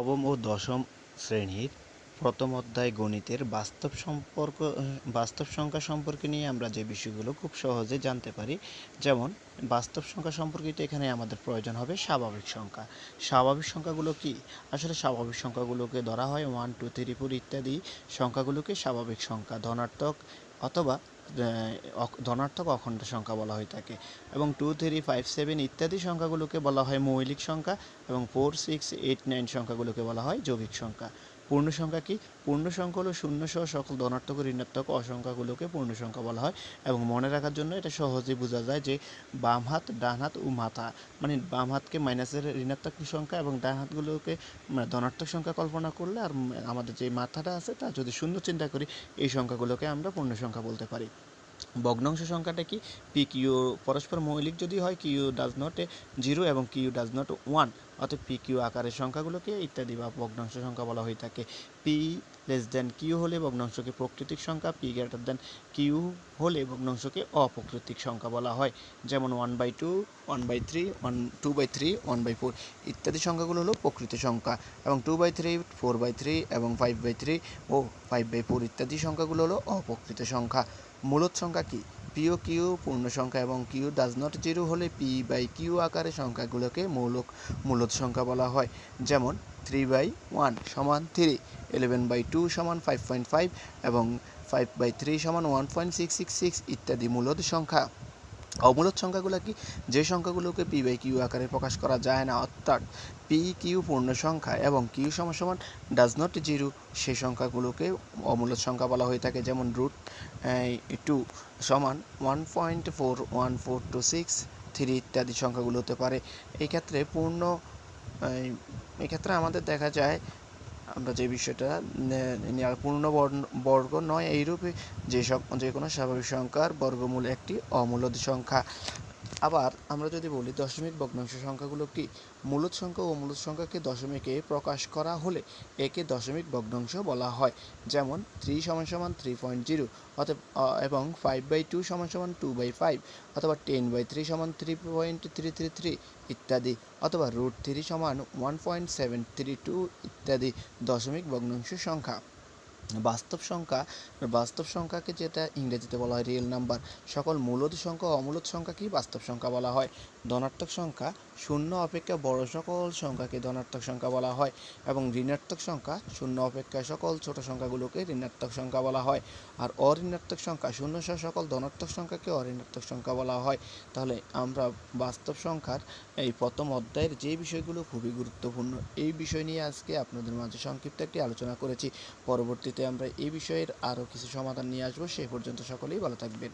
নবম ও দশম শ্রেণির প্রথম অধ্যায় গণিতের বাস্তব সম্পর্ক, বাস্তব সংখ্যা সম্পর্কে নিয়ে আমরা যে বিষয়গুলো খুব সহজে জানতে পারি, যেমন বাস্তব সংখ্যা সম্পর্কিত এখানে আমাদের প্রয়োজন হবে স্বাভাবিক সংখ্যা। স্বাভাবিক সংখ্যাগুলো কি? আসলে স্বাভাবিক সংখ্যাগুলোকে ধরা হয় ওয়ান টু থ্রি ফোর ইত্যাদি সংখ্যাগুলোকে স্বাভাবিক সংখ্যা, ধনাত্মক অথবা ধনার্থক অখণ্ড সংখ্যা বলা হয়ে থাকে এবং টু থ্রি ফাইভ সেভেন ইত্যাদি সংখ্যাগুলোকে বলা হয় মৌলিক সংখ্যা এবং ফোর সিক্স এইট নাইন সংখ্যাগুলোকে বলা হয় যৌগিক সংখ্যা। পূর্ণ সংখ্যা কি? পূর্ণ সংখ্যা হলো শূন্য সহ সকল ধনাত্মক ঋণাত্মক অসংখ্যাগুলোকে পূর্ণ সংখ্যা বলা হয় এবং মনে রাখার জন্য এটা সহজেই বোঝা যায় যে বাম হাত, ডান হাত ও মাথা। মানে বাম হাতকে মাইনাসের ঋণাত্মক সংখ্যা এবং ডান হাতগুলোকে মানে ধনাত্মক সংখ্যা কল্পনা করলে আর আমাদের যে মাথাটা আছে তা যদি শূন্য চিন্তা করি, এই সংখ্যাগুলোকে আমরা পূর্ণ সংখ্যা বলতে পারি। ভগ্নাংশ সংখ্যাটা কি? পি কিউ পরস্পর মৌলিক যদি হয় Q does not a zero এবং কিউ ডাজ নট ওয়ান অর্থাৎ পি কিউ আকারের সংখ্যাগুলোকে ইত্যাদি বা ভগ্নাংশ সংখ্যা বলা হয়ে থাকে। পি লেস দেন কিউ হলে ভগ্নাংশকে প্রকৃতিক সংখ্যা পি গ্রেটার দেন কিউ হলে ভগ্নাংশকে অপ্রকৃতিক সংখ্যা বলা হয়। যেমন one by two one by three one two by three one by four ইত্যাদি সংখ্যাগুলো হলো প্রকৃত সংখ্যা। এবং two by three four by three এবং ফাইভ বাই থ্রি ও ফাইভ বাই ফোর ইত্যাদি সংখ্যাগুলো হলো অপ্রকৃত সংখ্যা। মূলত সংখ্যা কি? পি ও কিউ পূর্ণ সংখ্যা এবং কিউ ডাজ নট জিরো হলে পি বাই কিউ আকারে সংখ্যাগুলোকে মৌলক মূলত সংখ্যা বলা হয়। যেমন থ্রি বাই ওয়ান সমান থ্রি ইলেভেন বাই টু সমান ফাইভ পয়েন্ট ফাইভ এবং ফাইভ বাই থ্রি সমান one point six six six ইত্যাদি মূলত সংখ্যা। অমূলত সংখ্যাগুলো কি? যে সংখ্যাগুলোকে পি বাই কিউ আকারে প্রকাশ করা যায় না, অর্থাৎ পি কিউ পূর্ণ সংখ্যা এবং কিউ সমান ডাজ নট জিরো সেই সংখ্যাগুলোকে অমূলত সংখ্যা বলা হয়ে থাকে, যেমন রুট টু সমান one point four one four two six three ইত্যাদি সংখ্যাগুলো হতে পারে। এই ক্ষেত্রে পূর্ণ এক্ষেত্রে আমাদের দেখা যায় আমরা যে বিষয়টা পূর্ণ বর্গ নয়, এইরূপে যে যে কোনো স্বাভাবিক সংখ্যার বর্গমূল একটি অমূলদ সংখ্যা। আবার আমরা যদি বলি দশমিক ভগ্নাংশ সংখ্যাগুলো কি? মূলদ সংখ্যা ও মূলদ সংখ্যাকে দশমিকে প্রকাশ করা হলে একে দশমিক ভগ্নাংশ বলা হয়। যেমন থ্রি সমান সমান থ্রি পয়েন্ট জিরো অতএব এবং ফাইভ বাই টু সমান সমান টু বাই ফাইভ অথবা টেন বাই থ্রি সমান three point three three three ইত্যাদি অথবা রুট থ্রি সমান one point seven three two ইত্যাদি দশমিক ভগ্নাংশ সংখ্যা। বাস্তব সংখ্যা, বাস্তব সংখ্যাকে যেটা ইংরেজিতে বলা হয় রিয়েল নাম্বার সকল মূলদ সংখ্যা ও অমূলদ সংখ্যাকেই বাস্তব সংখ্যা বলা হয়। ধনাত্মক সংখ্যা শূন্য অপেক্ষা বড় সকল সংখ্যাকে ধনাত্মক সংখ্যা বলা হয় এবং ঋণাত্মক সংখ্যা শূন্য অপেক্ষা সকল ছোট সংখ্যাগুলোকে ঋণাত্মক সংখ্যা বলা হয়। আর অঋণাত্মক সংখ্যা শূন্য সহ সকল ধনাত্মক সংখ্যাকে অঋণাত্মক সংখ্যা বলা হয়। তাহলে আমরা বাস্তব সংখ্যার এই প্রথম অধ্যায়ের যে বিষয়গুলো খুবই গুরুত্বপূর্ণ, এই বিষয় নিয়ে আজকে আপনাদের মাঝে সংক্ষিপ্ত একটি আলোচনা করেছি। পরবর্তীতে আমরা এই বিষয়ের আরও কিছু সমাধান নিয়ে আসব। সে পর্যন্ত সকলেই ভালো থাকবেন।